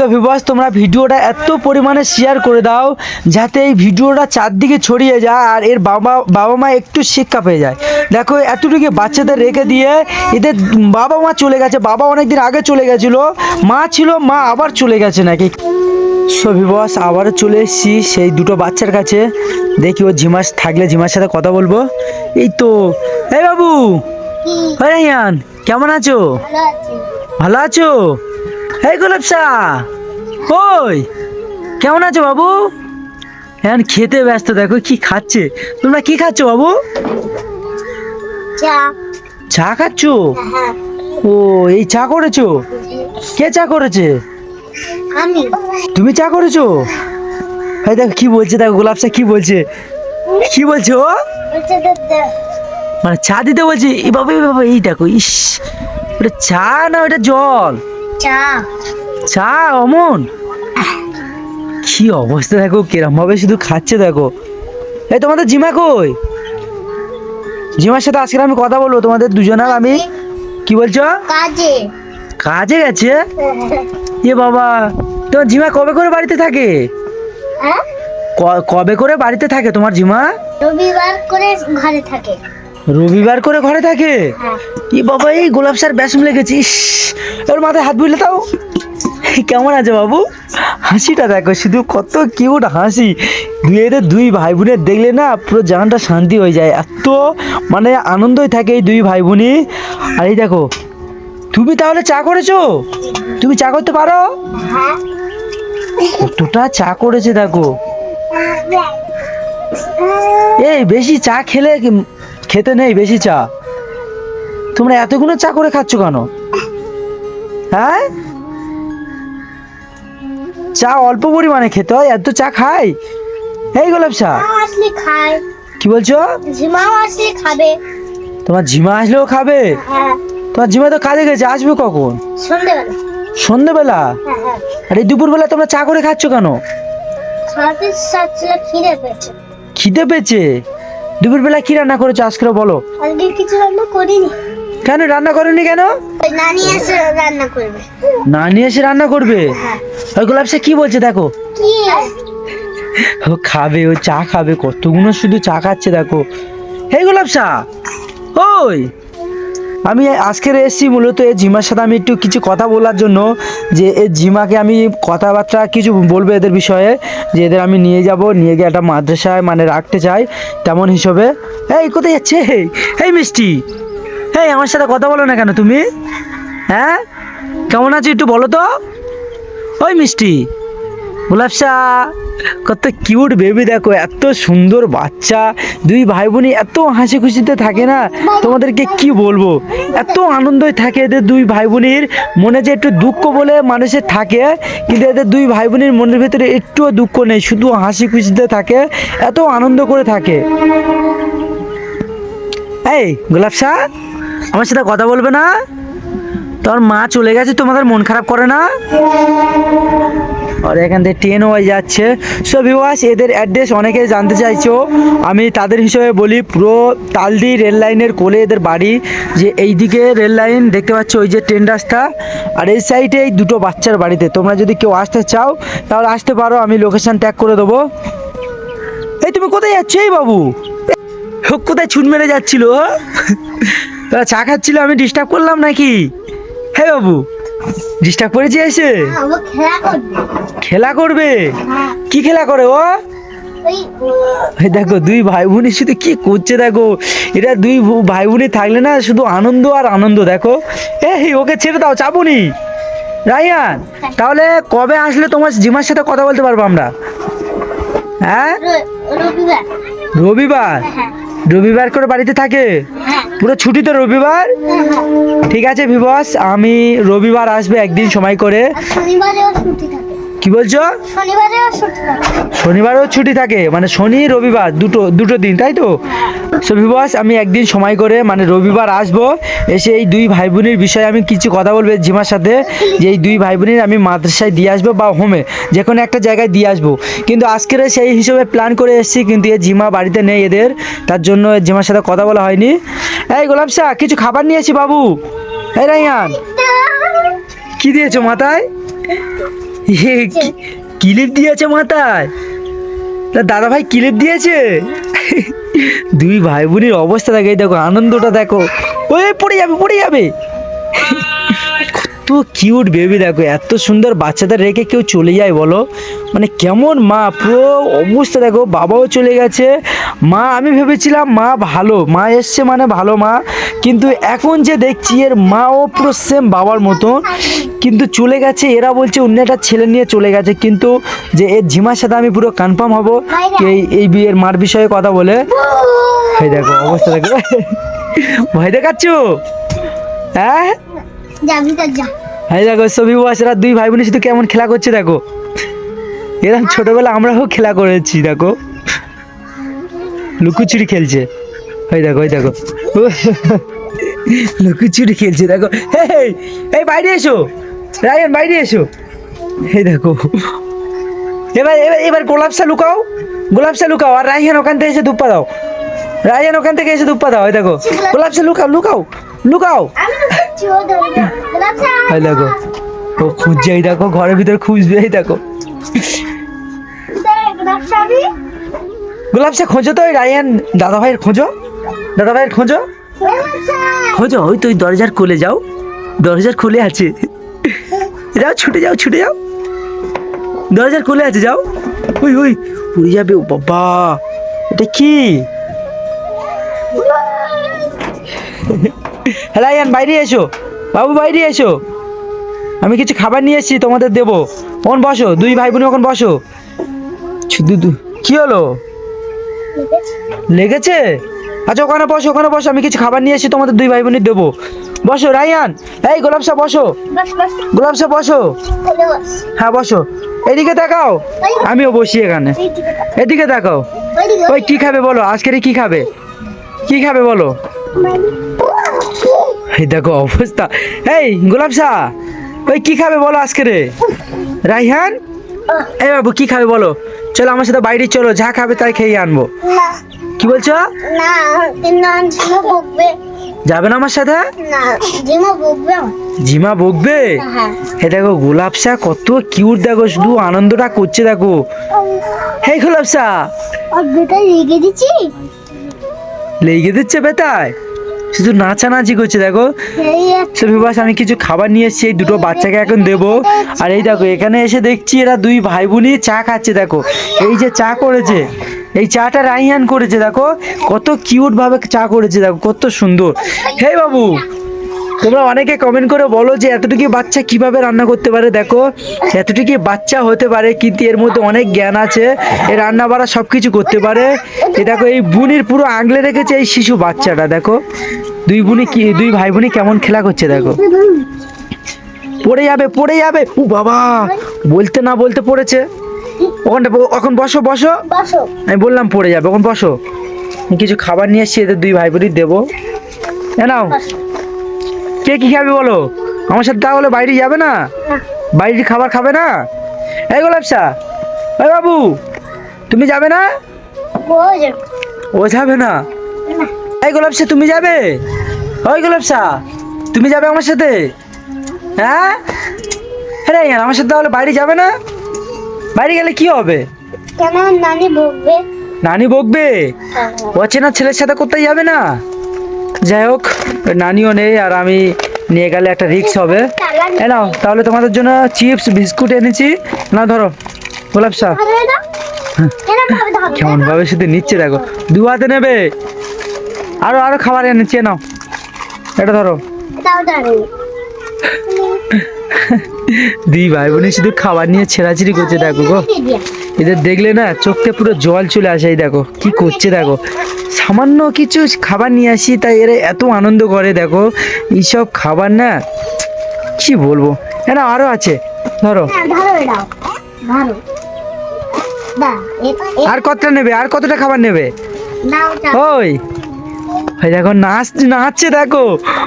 So viewers তোমরা ভিডিওটা এত পরিমাণে শেয়ার করে দাও যাতে এই ভিডিওটা চারদিকে ছড়িয়ে যায় আর এর বাবা বাবা মা একটু শিক্ষা পেয়ে যায়। দেখো এতটুকু বাচ্চাদের রেখে দিয়ে এদের বাবা মা চলে গেছে। বাবা অনেক দিন আগে চলে গেছিল মা ছিল মা আবার চলে গেছে নাকি? সো ভিউয়ার্স আবারও চলে এসেছি সেই দুটো বাচ্চার কাছে। দেখি ও ঝিমাস থাকলে ঝিমার সাথে কথা বলব। এই তো এই বাবু ওই কেমন আছো। ভালো আছো? এই গোলাপ শাহ ওই কেমন আছো বাবু? এখন খেতে ব্যস্ত দেখো কি খাচ্ছে। তোমরা কি খাচ্ছ বাবু? চা। চা খাচ্ছ? ও এই চা করেছ? কে চা করেছে? আমি। তুমি চা করেছ? হ্যাঁ দেখো কি বলছে দেখো গোলাপ শাহ কি বলছে। কি বলছে ও? মানে চা দিতে বলছি এই বাবা এই বাবা এই দেখো ইস। ওটা চা না ওটা জল? চা। চা অমন? কি অবস্থা দেখো কিরম ভাবে শুধু খাচ্ছে দেখো। এই তোমাদের জিমা কই? জিমার সাথে আজকে আমি কথা বলব তোমাদের দুজনের আমি কি বলছো? কাজে। কাজে গেছে? এ বাবা তোমার জিমা কবে করে বাড়িতে থাকে? হ্যাঁ? কবে করে বাড়িতে থাকে তোমার জিমা? রবিবার করে ঘরে থাকে। রবিবার করে ঘরে থাকে। ই বাবা, এই গোলাপ সার ব্যাসম লেগেছে, ইস। ওর মাথায় হাত বুঝলে তাও কেমন আছে বাবু? হাসিটা দেখো, শুধু কত কিউট হাসি। এদের দুই ভাই বোনের দেখলে না পুরো জানটা শান্তি হয়ে যায়। এত মানে আনন্দই থাকে এই দুই ভাই বোনই আর এই দেখো, তুমি তাহলে চা করেছ? তুমি চা করতে পারো? কতটা চা করেছে দেখো। এই বেশি চা খেলে খেতে নেই বেশি চা। তোমরা এতগুলো চা করে খাচ্ছ কেন? হ্যাঁ? চা অল্প পরিমাণে খেতে হয় এত চা খাই? এই গোলাপ চা। আসলে কি বলছো? ঝিমাও আসলে খাবে। তোমার ঝিমা আসলেও খাবে? হ্যাঁ। তোমার ঝিমা তো কাজে গেছে আসবে কখন? সন্ধ্যেবেলা সন্ধেবেলা? হ্যাঁ হ্যাঁ। আর এই দুপুরবেলা তোমরা চা করে খাচ্ছ কেন? খিদে পেয়েছে। খিদে পেয়েছে? দুপুরবেলা কি রান্না করেছ আজকে বলো। আজকে কিছু রান্না করিনি। কেন রান্না করেনি কেন? নানি এসে রান্না করবে। নানি এসে রান্না করবে? হ্যাঁ। ওই গোলাপ সে কি বলছে দেখো? কি? ও খাবে ও চা খাবে কতগুলো শুধু চা খাচ্ছে দেখো। হে গোলাপ শাহ ওই। আমি আজকের এসেছি মূলত এই জিমার সাথে আমি একটু কিছু কথা বলার জন্য, যে এই জিমাকে আমি কথাবার্তা কিছু বলব এদের বিষয়ে, যে এদের আমি নিয়ে যাব, নিয়ে গিয়ে একটা মাদ্রাসায় মানে রাখতে চাই, তেমন হিসেবে। এই, কোথায় যাচ্ছে? এই মিষ্টি। এই, আমার সাথে কথা বলো না কেন তুমি? হ্যাঁ? কেমন আছো একটু বলো তো? ওই মিষ্টি। গোলাপ শাহ কত কিউট বেবি দেখো, এত সুন্দর বাচ্চা। দুই ভাই বোনই এত হাসি খুশিতে থাকে না? তোমাদেরকে কি বলব? এত আনন্দই থাকে এদের দুই ভাই বোনের মনে যে একটু দুঃখ বলে মানুষের থাকে, কিন্তু এদের দুই ভাই বোনের মনের ভিতরে একটুও দুঃখ নেই, শুধু হাসি খুশিতে থাকে, এত আনন্দ করে থাকে। এই, গোলাপ শাহ আমার সাথে কথা বলবে না? তোর মা চলে গেছে, তোমাদের মন খারাপ করে না? আর এখান থেকে ট্রেন হয়ে যাচ্ছে। সো ভিওয়াস এদের অ্যাড্রেস অনেকে জানতে চাইছো। আমি তাদের হিসেবে বলি, পুরো তালদি রেল লাইনের কোলে এদের বাড়ি। যে এই দিকে রেল লাইন দেখতে পাচ্ছ, ওই যে ট্রেন রাস্তা। আর এই সাইডে এই দুটো বাচ্চার বাড়িতে। তোমরা যদি কেউ আসতে চাও, তাহলে আসতে পারো, আমি লোকেশন ট্যাগ করে দেবো। এই তুমি কোথায় যাচ্ছ? এই বাবু। কোথায় ছুট মেরে যাচ্ছিল? তারা চা খাচ্ছিল, আমি ডিস্টার্ব করলাম নাকি? হ্যাঁ বাবু। ডিস্টার্ব করেছি এসে খেলা করবে। হ্যাঁ। কি খেলা করে ও? দেখো দুই ভাই বোনের শুধু কি করছে দেখো। এটা দুই ভাই বোনই থাকলে না শুধু আনন্দ আর আনন্দ দেখো। এই ওকে ছেড়ে দাও চাপুনি রাইয়ান তাহলে কবে আসলে তোমার জিমার সাথে কথা বলতে পারব আমরা? হ্যাঁ? রবিবার। রবিবার? হ্যাঁ। রবিবার করে বাড়িতে থাকে? হ্যাঁ। পুরো ছুটি তো রবিবার। ঠিক আছে বিবস আমি রবিবার আসবে একদিন সময় করে। কি বলছো? শনিবারেও ছুটি থাকে। মানে শনি রবিবার দুটো দুটো দিন তাই তো? সো বিবস আমি একদিন সময় করে মানে রবিবার আসব। এসে এই দুই ভাই বোনের বিষয়ে আমি কিছু কথা বলব জিমার সাথে যে এই দুই ভাই বোনের আমি মাদ্রাসায় দিয়ে আসব বা হোমে যে কোনো একটা জায়গায় দিয়ে আসব। কিন্তু আজকের সেই হিসেবে প্ল্যান করে এসেছি কিন্তু এ জিমা বাড়িতে নেই এদের তার জন্য জিমার সাথে কথা বলা হয়নি। এই গোলাপ শাহ কিছু খাবার নিয়েছি বাবু। এই রাইয়ান, কি দিয়েছ মাথায়? কিলিপ দিয়েছে মাথায়? তা দাদা ভাই কিলিপ দিয়েছে? দুই ভাই বোনের অবস্থা দেখে দেখো, আনন্দটা দেখো। ওই, পড়ে যাবে পড়ে যাবে। কত কিউট বেবি দেখো, এত সুন্দর বাচ্চাদের রেখে কেউ চলে যায় বলো? মানে কেমন মা, পুরো অবস্থা দেখো, বাবাও চলে গেছে। মা, আমি ভেবেছিলাম মা ভালো, মা এসছে মানে ভালো মা, কিন্তু এখন যে দেখছি এর মাও পুরো সেম বাবার মতন। কিন্তু চলে গেছে, এরা বলছে অন্য একটা ছেলে নিয়ে চলে গেছে, কিন্তু যে এর ঝিমার সাথে আমি পুরো কনফার্ম হব এই এই বিয়ের মার বিষয়ে কথা বলে। এই দেখো, অবস্থা দেখো। ভয় দেখাচ্ছ? হ্যাঁ? এই দেখো ছবি বয়সেরা দুই ভাই বোনের শুধু কেমন খেলা করছে, দেখো। এরকম ছোটবেলা আমরাও খেলা করেছি, দেখো। লুকোচুরি খেলছে। ওই দেখো ওই দেখো। লুকোচুরি খেলছে, দেখো। এই বাইরে এসো। রায়ন, বাইরে এসো। এই দেখো। এবার এবার এবার গোলাপসা লুকাও। গোলাপসা লুকাও, আর রায়হান ওখান থেকে এসে ধুপ্পা দাও। রায়হান ওখান থেকে এসে ধুপ্পা দাও, এই দেখো। গোলাপসা লুকাও লুকাও লুকাও। এই দেখো ও খুঁজছে এই দেখো ঘরের ভিতরে খুঁজবে এই দেখো। গোলাপ সে খোঁজো তো ওই রায়ান দাদা ভাইয়ের খোঁজো দাদা ভাইয়ের খোঁজো। খোঁজো ওই তো ওই দরজার খুলে যাও দরজার খুলে আছে। যাও ছুটে যাও ছুটে যাও। দরজার খুলে আছে যাও। ওই ওই উড়ে যাবে ও বাবা এটা কি? হ্যাঁ রায়ান বাইরে এসো। বাবু বাইরে এসো। আমি কিছু খাবার নিয়ে এসেছি তোমাদের দেবো। ওখান বসো দুই ভাই বোন ওখান বসো। শুধু কি হলো? লেগেছে? আচ্ছা ওখানে বসো ওখানে বসো আমি কিছু খাবার নিয়ে এসেছি তোমাদের দুই ভাই বোনের দেবো। বসো রায়ান। এই গোলাপ শাহ বসো। গোলাপ শাহ বসো। হ্যাঁ বসো। এদিকে তাকাও। আমিও বসি এখানে। এদিকে তাকাও। ওইদিকে ওই কি খাবে বলো? আজকের কি খাবে? কি খাবে বলো? এই দেখো অবস্থা। এই গোলাপ শাহ ওই কি খাবে বলো আজকে রে? রাইহান? এই বাবু কি খাবে বলো? চলো আমার সাথে বাইরে চলো যা খাবে তাই খেয়ে আনব। কি বলছো? যাবে না আমার সাথে? জিমো বকবে। বকবে? হ্যাঁ। হে দেখো গোলাপ শাহ কত কিউট দেখো শুধু আনন্দটা করছে দেখো। হে গোলাপ শাহ। দিচ্ছি লেগে দিচ্ছে বেতায় শুধু নাচানাচি করছে দেখো। এই সবি বাস আমি কিছু খাবার নিয়ে এসেছি এই দুটো বাচ্চাকে এখন দেবো। আর এই দেখো এখানে এসে দেখছি এরা দুই ভাই বোনই চা খাচ্ছে দেখো। এই যে চা করেছে এই চাটা রাইহান করেছে দেখো। কত কিউট ভাবে চা করেছে দেখো কত সুন্দর। হে বাবু তোমরা অনেকে কমেন্ট করে বলো যে এতটুকু বাচ্চা কীভাবে রান্না করতে পারে দেখো। এতটুকু বাচ্চা হতে পারে কিন্তু এর মধ্যে অনেক জ্ঞান আছে। এ রান্না বাড়া সব কিছু করতে পারে। এ দেখো এই বুনির পুরো আংলে রেখেছে এই শিশু বাচ্চাটা দেখো। দুই বুনি কি দুই ভাই বোনই কেমন খেলা করছে দেখো। পড়ে যাবে পড়ে যাবে। ও বাবা বলতে না বলতে পড়েছে। ওখানটা এখন বসো বসো। আমি বললাম পড়ে যাবে এখন বসো। কিছু খাবার নিয়ে এসেছি এদের দুই ভাই বোনই দেবো নাও। কে কি খাবে বলো? আমার সাথে তাহলে বাইরে যাবে না? বাইরের খাবার খাবে না? এই গোলাপসা এই বাবু তুমি যাবে না? ও যাবে। না? এই গোলাপসা তুমি যাবে? ওই গোলাপসা তুমি যাবে আমার সাথে? হ্যাঁ? আরে ইয়ার আমার সাথে তাহলে বাইরে যাবে না? বাইরে গেলে কি হবে? নানি বকবে। নানি বকবে? অচেনা ছেলের সাথে কোথায় যাবে না? যাই হোক নানিও নেই আর আমি নিয়ে গেলে একটা রিক্স হবে। এ নাও তাহলে তোমাদের জন্য চিপস বিস্কুট এনেছি। না ধরো গোলাপ ধরবে কেমন ভাবে শুধু নিচ্ছে দেখো। দু হাতে নেবে। আরও আরও খাবার এনেছি নাও। এটা ধরো। দুই ভাই বোনই শুধু খাবার নিয়ে ছেঁড়াছিড়ি করছে দেখো গো। এদের দেখলে না চোখে পুরো জল চলে আসে এই দেখো কি করছে দেখো। সামান্য কিছু খাবার নিয়ে আসি তাই এরা এত আনন্দ করে দেখো। এইসব খাবার না কি বলব? হ্যাঁ না আরও আছে ধরো। হ্যাঁ আর কতটা নেবে? আর কতটা খাবার নেবে? ওই। ওই দেখো নাচ নাচছে দেখো।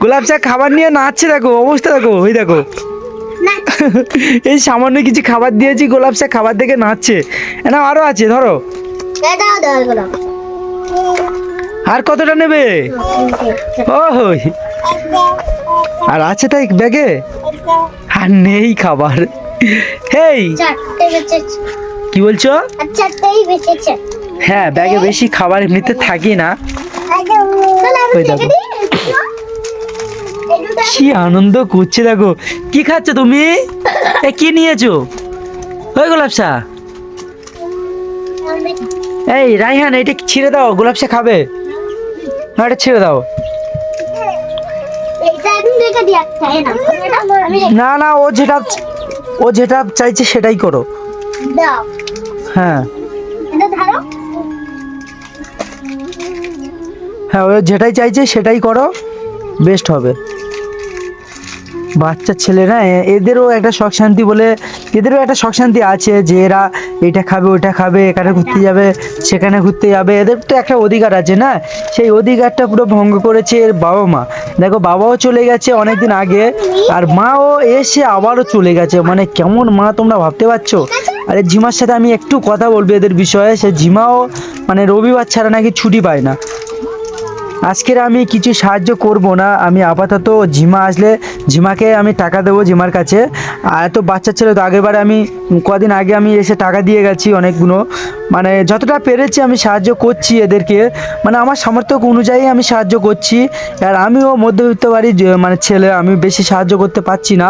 গোলাপ চা খাবার নিয়ে নাচছে দেখো। অবস্থা দেখো ওই দেখো। এই সামান্য কিছু খাবার দিয়েছি গোলাপ চা খাবার দেখে নাচছে। না আরও আছে ধরো। আর কতটা নেবে? ওই। আর আছে তাই ব্যাগে? আর নেই খাবার। হেই। কি বলছো? হ্যাঁ ব্যাগে বেশি খাবার এমনিতে থাকি না। ওই দেখো। কি আনন্দ করছে দেখো। কি খাচ্ছ তুমি? এ, কি নিয়েছো? ওই গোলাপসা এই, রাইহান, এটা ছিঁড়ে দাও গোলাপসা খাবে? না, এটা ছেড়ে দাও। না না, ও যেটা ও যেটা চাইছে সেটাই করো। হ্যাঁ। হ্যাঁ ও যেটাই চাইছে সেটাই করো, বেস্ট হবে। বাচ্চা ছেলেরা এদেরও একটা শখ শান্তি বলে এদেরও একটা শখ শান্তি আছে যে এরা এটা খাবে ওটা খাবে এখানে ঘুরতে যাবে সেখানে ঘুরতে যাবে এদের তো একটা অধিকার আছে না? সেই অধিকারটা পুরো ভঙ্গ করেছে এর বাবা মা দেখো বাবাও চলে গেছে অনেকদিন আগে আর মাও এসে আবারও চলে গেছে। মানে কেমন মা তোমরা ভাবতে পারছ? আরে ঝিমার সাথে আমি একটু কথা বলব এদের বিষয়ে। সে ঝিমাও মানে রবিবার ছাড়া নাকি ছুটি পায় না। আজকের আমি কিছু সাহায্য করব না, আমি আপাতত ঝিমা আসলে ঝিমাকে আমি টাকা দেবো ঝিমার কাছে। আর এত বাচ্চা ছেলে, তো আগেরবারে আমি কদিন আগে আমি এসে টাকা দিয়ে গেছি অনেকগুলো। মানে যতটা পেরেছি আমি সাহায্য করছি এদেরকে মানে আমার সামর্থ্য অনুযায়ী আমি সাহায্য করছি। আর আমিও মধ্যবিত্ত বাড়ির মানে ছেলে, আমি বেশি সাহায্য করতে পারছি না।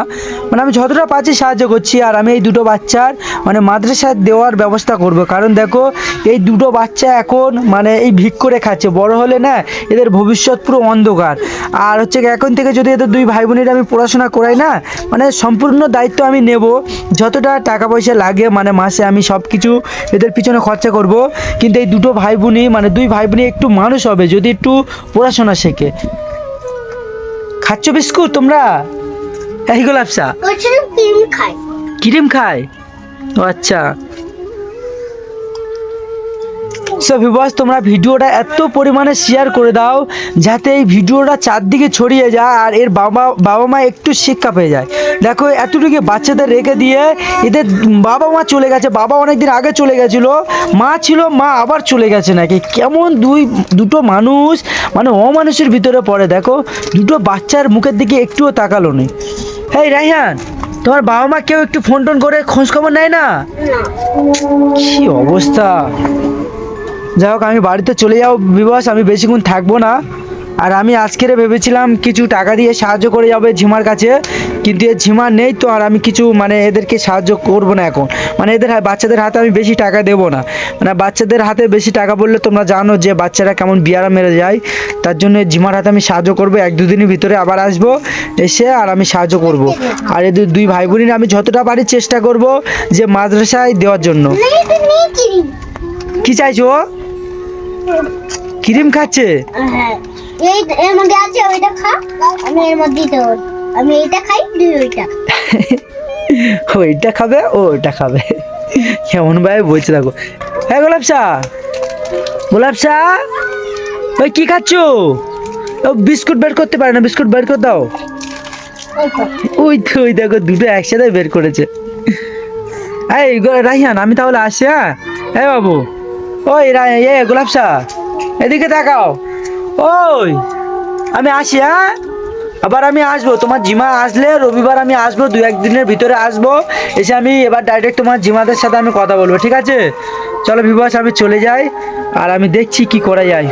মানে আমি যতটা পাচ্ছি সাহায্য করছি, আর আমি এই দুটো বাচ্চার মানে মাদ্রাসা দেওয়ার ব্যবস্থা করব। কারণ দেখো, এই দুটো বাচ্চা এখন মানে এই ভিক করে খাচ্ছে বড় হলে না এদের ভবিষ্যৎ পুরো অন্ধকার। আর হচ্ছে এখন থেকে যদি এদের দুই ভাই বোনের আমি পড়াশোনা করাই না মানে সম্পূর্ণ দায়িত্ব আমি নেব। যতটা টাকা পয়সা লাগে মানে মাসে আমি সব কিছু এদের পিছনে খরচা করব। কিন্তু এই দুটো ভাই বোনই মানে দুই ভাই বোনই একটু মানুষ হবে যদি একটু পড়াশোনা শেখে। খাচ্ছ বিস্কুট তোমরা? এই গোলাপসা ক্রিম খায় ক্রিম খায় ও আচ্ছা। সো ভিউয়ার্স তোমরা ভিডিওটা এত পরিমাণে শেয়ার করে দাও যাতে এই ভিডিওটা চারদিকে ছড়িয়ে যায় আর এর বাবা বাবা মা একটু শিক্ষা পেয়ে যায়। দেখো, এতটুকু বাচ্চাদের রেখে দিয়ে এদের বাবা মা চলে গেছে। বাবা অনেক দিন আগে চলে গেছিল, মা ছিল, মা আবার চলে গেছে নাকি? কেমন দুই, দুটো মানুষ মানে অমানুষের ভিতরে পড়ে। দেখো, দুটো বাচ্চার মুখের দিকে একটুও তাকালো নেই এই রাইহান, তোমার বাবা মা কেউ একটু ফোন টোন করে খোঁজ খবর নেয় না? কি অবস্থা? যাই হোক আমি বাড়িতে চলে যাও বিবাস আমি বেশিক্ষণ থাকব না। আর আমি আজকের ভেবেছিলাম কিছু টাকা দিয়ে সাহায্য করে যাবে ঝিমার কাছে কিন্তু এ ঝিমা নেই তো আর আমি কিছু মানে এদেরকে সাহায্য করব না এখন। মানে এদের বাচ্চাদের হাতে আমি বেশি টাকা দেবো না। মানে বাচ্চাদের হাতে বেশি টাকা বললে তোমরা জানো যে বাচ্চারা কেমন বিয়ারা মেরে যায়। তার জন্য ঝিমার হাতে আমি সাহায্য করব এক দুদিনের ভিতরে আবার আসব এসে আর আমি সাহায্য করব। আর এদের দুই ভাই বোনের আমি যতটা পারি চেষ্টা করব যে মাদ্রাসায় দেওয়ার জন্য। কি চাইছো? ক্রিম খাচ্ছে? হ্যাঁ। এই এর মধ্যে আছে ওইটা খা আমি এর মধ্যে দেবো আমি এইটা খাই তুই ওইটা ওইটা খাবে ও ওইটা খাবে। কেমন ভাই বলছে দেখো। হ্যাঁ গোলাপসা গোলাপসা ওই কি খাচ্ছো? ও বিস্কুট বের করতে পারে না বিস্কুট বের করে দাও। ওই তো। ওই দেখো দুটো একসাথে বের করেছে। এই রাইহান আমি তাহলে আসি হ্যাঁ? এই বাবু। ওই এ শাহ এদিকে দেখাও ওই, আমি আসি হ্যাঁ? আবার আমি আসব, তোমার জিমা আসলে রবিবার আমি আসব, দু একদিনের ভিতরে আসব। এসে আমি এবার ডাইরেক্ট তোমার জিমাদের সাথে আমি কথা বলব, ঠিক আছে? চলো বিবাস আমি চলে যাই, আর আমি দেখছি কি করা যায়।